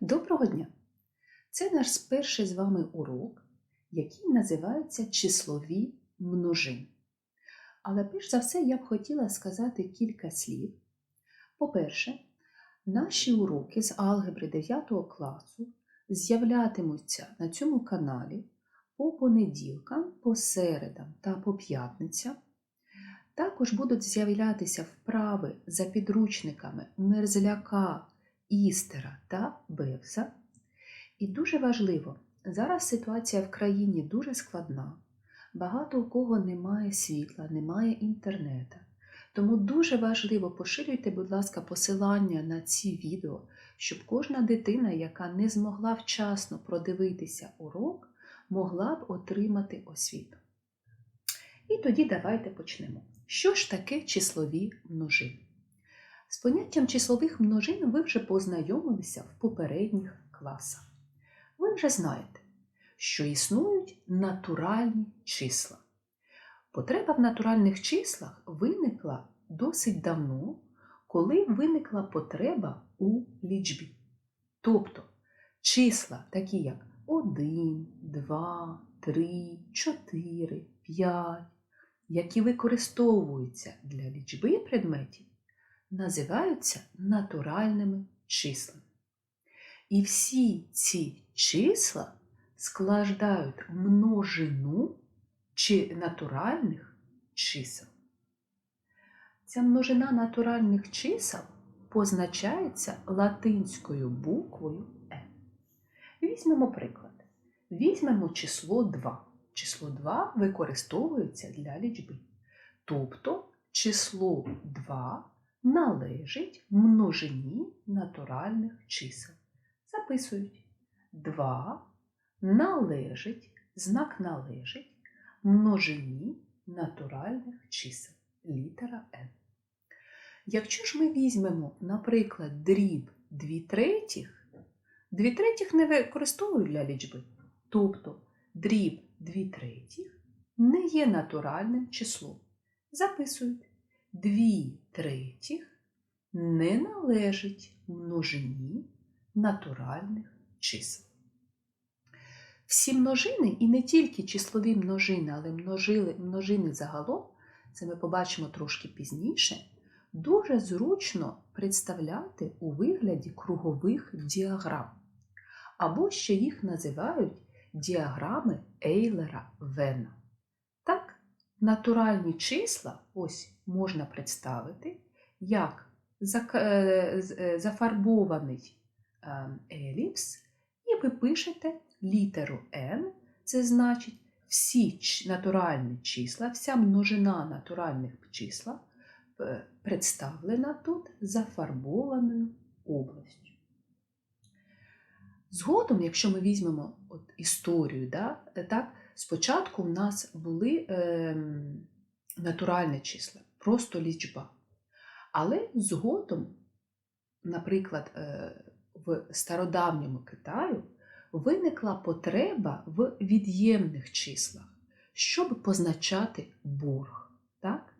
Доброго дня! Це наш перший з вами урок, який називається числові множини. Але перш за все я б хотіла сказати кілька слів. По-перше, наші уроки з алгебри 9 класу з'являтимуться на цьому каналі по понеділкам, по середам та по п'ятницям. Також будуть з'являтися вправи за підручниками Мерзляка, Істера та Бевса. І дуже важливо, зараз ситуація в країні дуже складна. Багато у кого немає світла, немає інтернету. Тому дуже важливо поширюйте, будь ласка, посилання на ці відео, щоб кожна дитина, яка не змогла вчасно продивитися урок, могла б отримати освіту. І тоді давайте почнемо. Що ж таке числові множини? З поняттям числових множин ви вже познайомилися в попередніх класах. Ви вже знаєте, що існують натуральні числа. Потреба в натуральних числах виникла досить давно, коли виникла потреба у лічбі. Тобто числа, такі як 1, 2, 3, 4, 5, які використовуються для лічби предметів, називаються натуральними числами. І всі ці числа складають множину чи натуральних чисел. Ця множина натуральних чисел позначається латинською буквою N. Візьмемо приклад. Візьмемо число 2. Число 2 використовується для лічби. Тобто число 2 належить множині натуральних чисел. Записують 2 належить, знак належить множині натуральних чисел. Літера N. Якщо ж ми візьмемо, наприклад, дріб 2 третіх, 2 третіх не використовують для лічби. Тобто дріб 2 третіх не є натуральним числом. Записують 2 третіх не належить множині натуральних чисел. Всі множини, і не тільки числові множини, але множили, множини загалом, це ми побачимо трошки пізніше, дуже зручно представляти у вигляді кругових діаграм. Або ще їх називають діаграми Ейлера Вена. Натуральні числа ось можна представити як зафарбований еліпс, і ви пишете літеру N, це значить всі натуральні числа, вся множина натуральних числа представлена тут зафарбованою областю. Згодом, якщо ми візьмемо от історію, да, так, спочатку в нас були е, натуральні числа, просто лічба. Але згодом, наприклад, е, в стародавньому Китаю виникла потреба в від'ємних числах, щоб позначати борг. Так?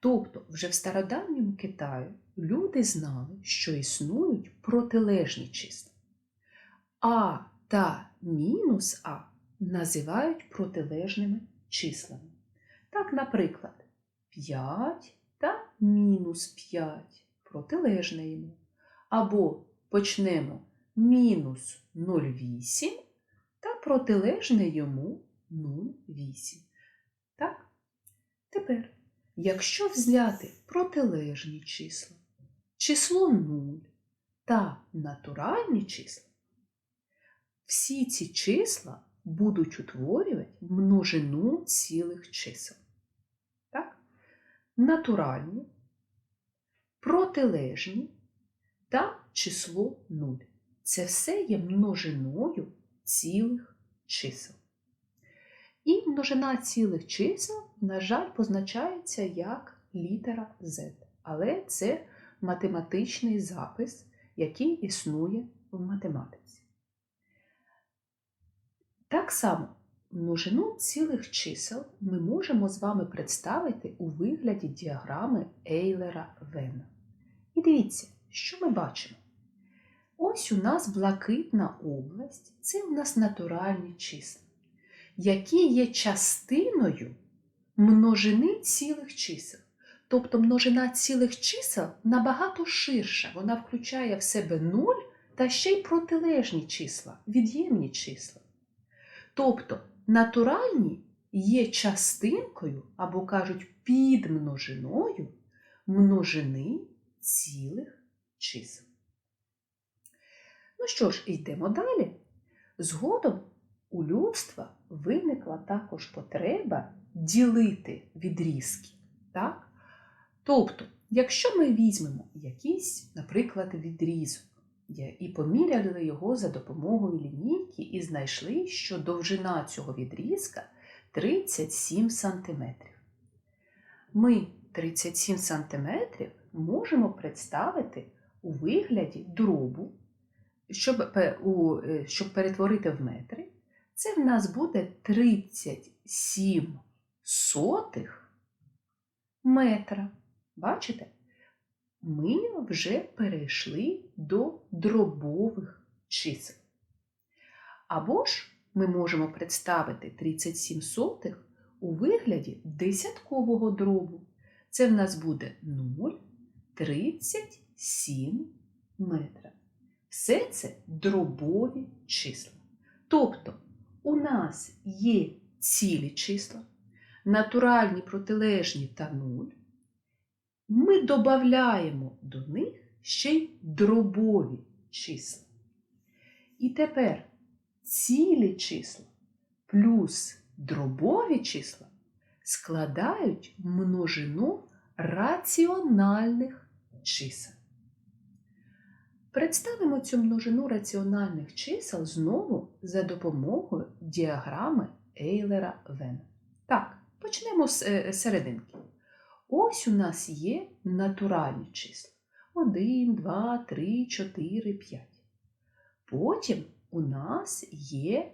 Тобто, вже в стародавньому Китаї люди знали, що існують протилежні числа. А та мінус А називають протилежними числами. Так, наприклад, 5 та мінус 5 протилежне йому. Або почнемо мінус 0,8 та протилежне йому 0,8. Так? Тепер, якщо взяти протилежні числа, число 0 та натуральні числа, всі ці числа будуть утворювати множину цілих чисел. Так? Натуральні, протилежні та число 0. Це все є множиною цілих чисел. І множина цілих чисел, на жаль, позначається як літера Z. Але це математичний запис, який існує в математиці. Так само множину цілих чисел ми можемо з вами представити у вигляді діаграми Ейлера Вена. І дивіться, що ми бачимо. Ось у нас блакитна область, це у нас натуральні числа, які є частиною множини цілих чисел. Тобто множина цілих чисел набагато ширша, вона включає в себе нуль та ще й протилежні числа, від'ємні числа. Тобто натуральні є частинкою або кажуть підмножиною множини цілих чисел. Ну що ж, йдемо далі. Згодом у людства виникла також потреба ділити відрізки. Так? Тобто, якщо ми візьмемо якийсь, наприклад, відрізок і поміряли його за допомогою лінійки і знайшли, що довжина цього відрізка 37 см. Ми 37 см можемо представити у вигляді дробу, щоб, у, щоб перетворити в метри, це в нас буде 37 сотих метра. Бачите? Ми вже перейшли до дробових чисел. Або ж ми можемо представити 37 сотих у вигляді десяткового дробу. Це в нас буде 0,37 метра. Все це дробові числа. Тобто у нас є цілі числа, натуральні протилежні та 0. Ми додаємо до них ще й дробові числа. І тепер цілі числа плюс дробові числа складають множину раціональних чисел. Представимо цю множину раціональних чисел знову за допомогою діаграми Ейлера Вена. Так, почнемо з е, серединки. Ось у нас є натуральні числа. 1, 2, 3, 4, 5. Потім у нас є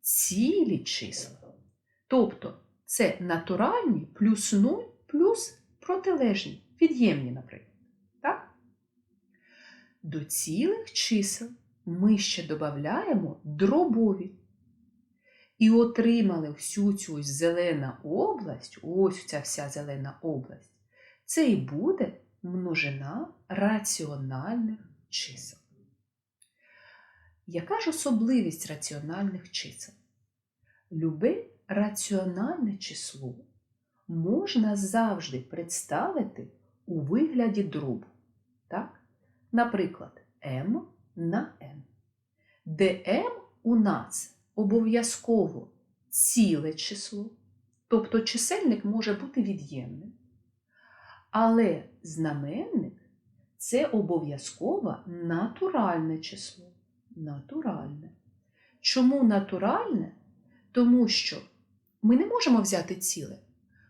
цілі числа. Тобто це натуральні плюс 0 плюс протилежні, від'ємні, наприклад. Так? До цілих чисел ми ще додаємо дробові. І отримали всю цю ось зелена область, ось ця вся зелена область, це і буде множина раціональних чисел. Яка ж особливість раціональних чисел? Любе раціональне число можна завжди представити у вигляді дробу. Так? Наприклад, m на n, де m у нас обов'язково ціле число, тобто чисельник може бути від'ємним, але знаменник це обов'язково натуральне число. Натуральне. Чому натуральне? Тому що ми не можемо взяти ціле.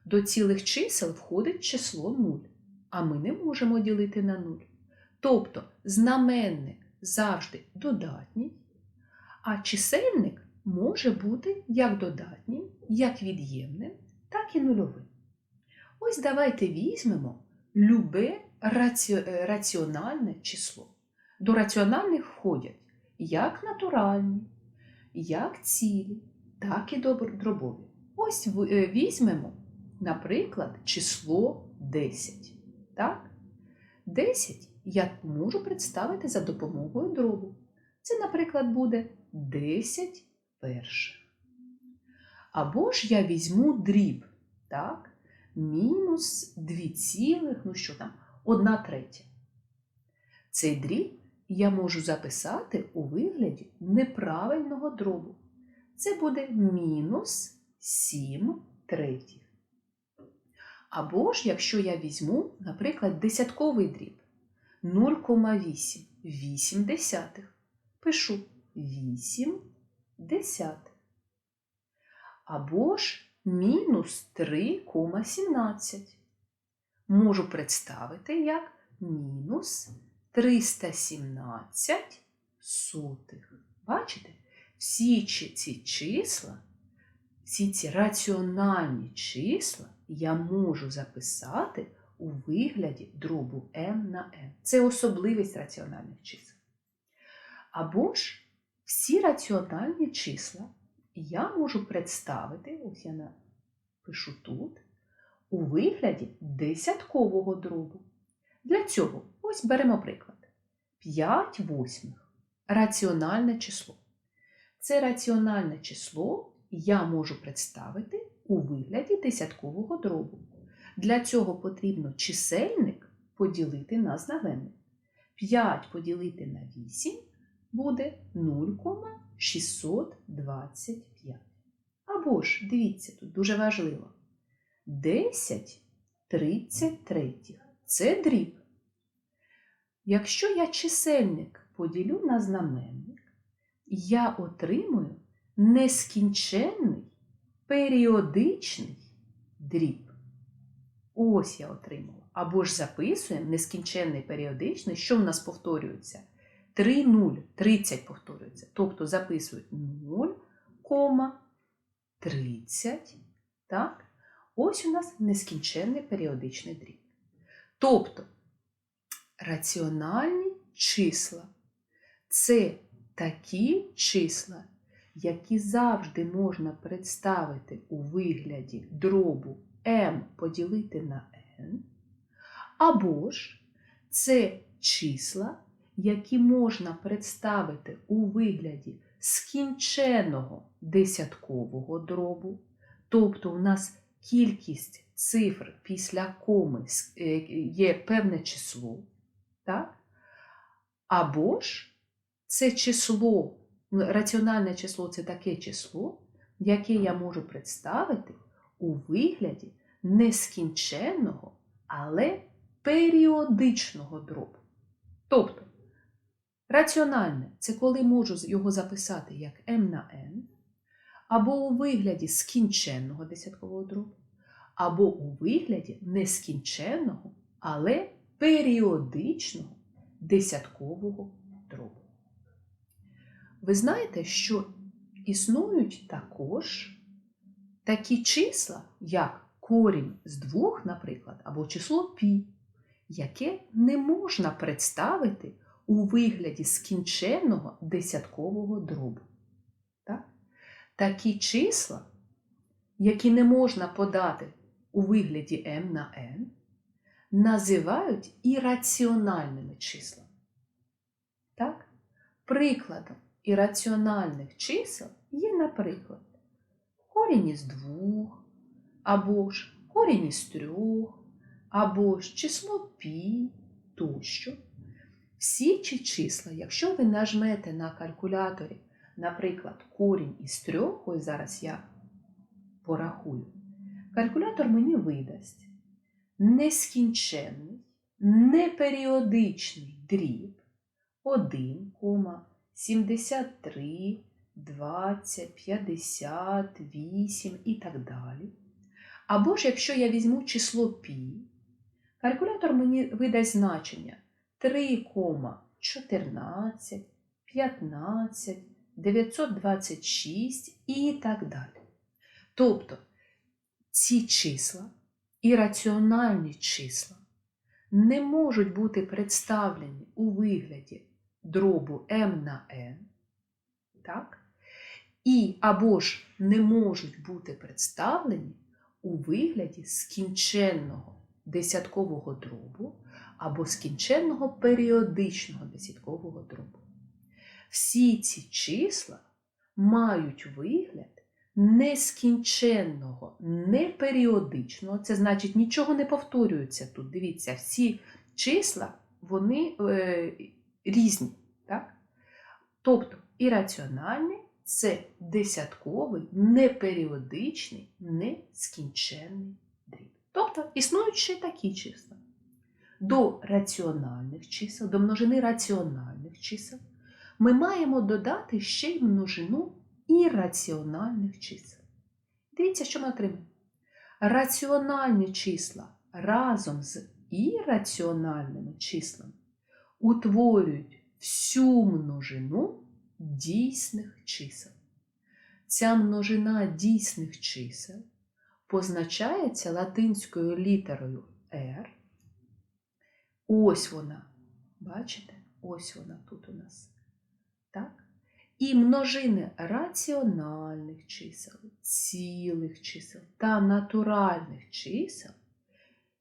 До цілих чисел входить число 0, а ми не можемо ділити на 0. Тобто знаменник завжди додатній, а чисельник може бути як додатнім, як від'ємним, так і нульовим. Ось давайте візьмемо любе раці... Е, раціональне число. До раціональних входять як натуральні, як цілі, так і дробові. Ось е, візьмемо, наприклад, число 10. Так? 10 я можу представити за допомогою дробу. Це, наприклад, буде 10 перших. Або ж я візьму дріб, так? мінус 2 цілих, ну що там, 1 третя. Цей дріб я можу записати у вигляді неправильного дробу. Це буде мінус 7 третіх. Або ж, якщо я візьму, наприклад, десятковий дріб 0,8 8 десятих, пишу 8 десятих. Або ж мінус 3,17. Можу представити як мінус 317 сотих. Бачите? Всі ці числа, всі ці раціональні числа я можу записати у вигляді дробу m на n. Це особливість раціональних чисел. Або ж всі раціональні числа я можу представити, ось я напишу тут, у вигляді десяткового дробу. Для цього ось беремо приклад. 5 восьмих раціональне число. Це раціональне число я можу представити у вигляді десяткового дробу. Для цього потрібно чисельник поділити на знаменник. 5 поділити на 8 буде 0,625. Або ж, дивіться, тут дуже важливо. 10 33. Це дріб. Якщо я чисельник поділю на знаменник, я отримую нескінченний періодичний дріб. Ось я отримала. Або ж записуємо нескінченний періодичний, що в нас повторюється? 3, 0, 30 повторюється. Тобто записують 0,30. Так? Ось у нас нескінченний періодичний дріб. Тобто раціональні числа це такі числа, які завжди можна представити у вигляді дробу m поділити на n, або ж це числа, які можна представити у вигляді скінченого десяткового дробу, тобто у нас кількість цифр після коми е, є певне число, так? або ж це число, раціональне число це таке число, яке я можу представити у вигляді нескінченного, але періодичного дробу. Тобто, раціональне це коли можу його записати як m на n, або у вигляді скінченного десяткового дробу, або у вигляді нескінченного, але періодичного десяткового дробу. Ви знаєте, що існують також такі числа, як корінь з двох, наприклад, або число пі, яке не можна представити у вигляді скінченного десяткового дробу. Так? Такі числа, які не можна подати у вигляді m на n, називають ірраціональними числами. Так? Прикладом ірраціональних чисел є, наприклад, корінь із двох, або ж корінь із трьох, або ж число пі тощо. Всі ці числа, якщо ви нажмете на калькуляторі, наприклад, корінь із трьох, ось зараз я порахую, калькулятор мені видасть нескінченний, неперіодичний дріб 1,73, 20, 58 і так далі. Або ж якщо я візьму число пі, калькулятор мені видасть значення 3,14, 15, 926 і так далі. Тобто ці числа і раціональні числа не можуть бути представлені у вигляді дробу m на n, так? і або ж не можуть бути представлені у вигляді скінченного десяткового дробу або скінченного періодичного десяткового дробу. Всі ці числа мають вигляд нескінченного, неперіодичного, це значить нічого не повторюється тут. Дивіться, всі числа вони е, різні. Так? Тобто ірраціональний це десятковий, неперіодичний, нескінченний дріб. Тобто існують ще такі числа. До раціональних чисел, до множини раціональних чисел ми маємо додати ще й множину ірраціональних чисел. Дивіться, що ми отримаємо. Раціональні числа разом з ірраціональними числами утворюють всю множину дійсних чисел. Ця множина дійсних чисел позначається латинською літерою R. Ось вона. Бачите? Ось вона тут у нас. і множини раціональних чисел, цілих чисел та натуральних чисел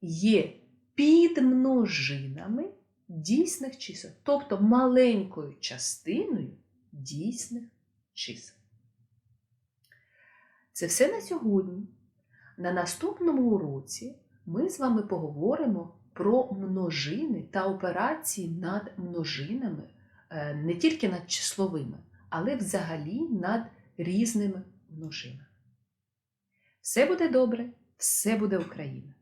є підмножинами дійсних чисел, тобто маленькою частиною дійсних чисел. Це все на сьогодні. На наступному уроці ми з вами поговоримо про множини та операції над множинами, е, не тільки над числовими, але взагалі над різними множинами. Все буде добре, все буде Україна.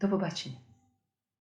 До побачення!